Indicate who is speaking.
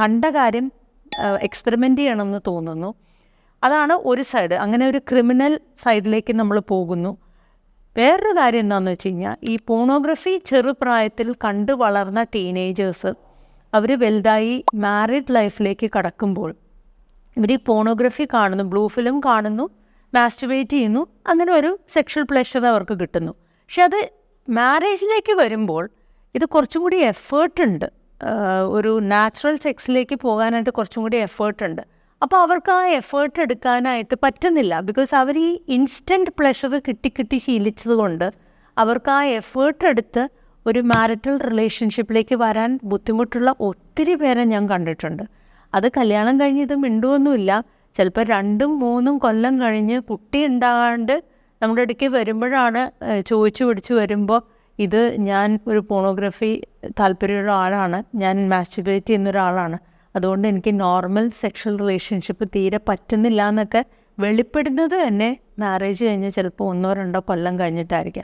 Speaker 1: കണ്ട കാര്യം എക്സ്പെരിമെന്റ് ചെയ്യണമെന്ന് തോന്നുന്നു. അതാണ് ഒരു സൈഡ് അങ്ങനെ ഒരു ക്രിമിനൽ സൈഡിലേക്ക് നമ്മൾ പോകുന്നു. വേറൊരു കാര്യം എന്താണെന്ന് വെച്ച് കഴിഞ്ഞാൽ ഈ പോണോഗ്രഫി ചെറുപ്രായത്തിൽ കണ്ടു വളർന്ന ടീനേജേഴ്സ് അവർ വലുതായി മാരിഡ് ലൈഫിലേക്ക് കടക്കുമ്പോൾ ഇവർ ഈ പോണോഗ്രഫി കാണുന്നു ബ്ലൂ ഫിലിം കാണുന്നു മാസ്റ്റുബേറ്റ് ചെയ്യുന്നു അങ്ങനെ ഒരു സെക്ഷൽ പ്ലഷർ അവർക്ക് കിട്ടുന്നു. പക്ഷെ അത് മാരേജിലേക്ക് വരുമ്പോൾ ഇത് കുറച്ചും കൂടി എഫേർട്ട് ഉണ്ട്. ആഹ് ഒരു നാച്ചുറൽ സെക്സിലേക്ക് പോകാനായിട്ട് കുറച്ചും കൂടി എഫേർട്ട് ഉണ്ട്. അപ്പോൾ അവർക്ക് ആ എഫേർട്ട് എടുക്കാനായിട്ട് പറ്റുന്നില്ല. ബിക്കോസ് അവർ ഈ ഇൻസ്റ്റന്റ് പ്ലഷർ കിട്ടി കിട്ടി ശീലിച്ചത് കൊണ്ട് അവർക്ക് ആ എഫേർട്ട് എടുത്ത് ഒരു മാരിറ്റൽ റിലേഷൻഷിപ്പിലേക്ക് വരാൻ ബുദ്ധിമുട്ടുള്ള ഒത്തിരി പേരെ ഞാൻ കണ്ടിട്ടുണ്ട്. അത് കല്യാണം കഴിഞ്ഞ് ഇത് മിണ്ടുമൊന്നുമില്ല ചിലപ്പോൾ രണ്ടും മൂന്നും കൊല്ലം കഴിഞ്ഞ് കുട്ടി ഉണ്ടാകാണ്ട് നമ്മുടെ ഇടയ്ക്ക് വരുമ്പോഴാണ് ചോദിച്ചു പിടിച്ച് വരുമ്പോൾ ഇത് ഞാൻ ഒരു പോണോഗ്രഫി താല്പര്യമുള്ള ആളാണ് ഞാൻ മാസ്റ്റിബേറ്റ് ചെയ്യുന്ന ഒരാളാണ്. അതുകൊണ്ട് എനിക്ക് നോർമൽ സെക്ഷൽ റിലേഷൻഷിപ്പ് തീരെ പറ്റുന്നില്ല എന്നൊക്കെ വെളിപ്പെടുന്നത് തന്നെ മാരേജ് കഴിഞ്ഞ് ചിലപ്പോൾ ഒന്നോ രണ്ടോ കൊല്ലം കഴിഞ്ഞിട്ടായിരിക്കാം.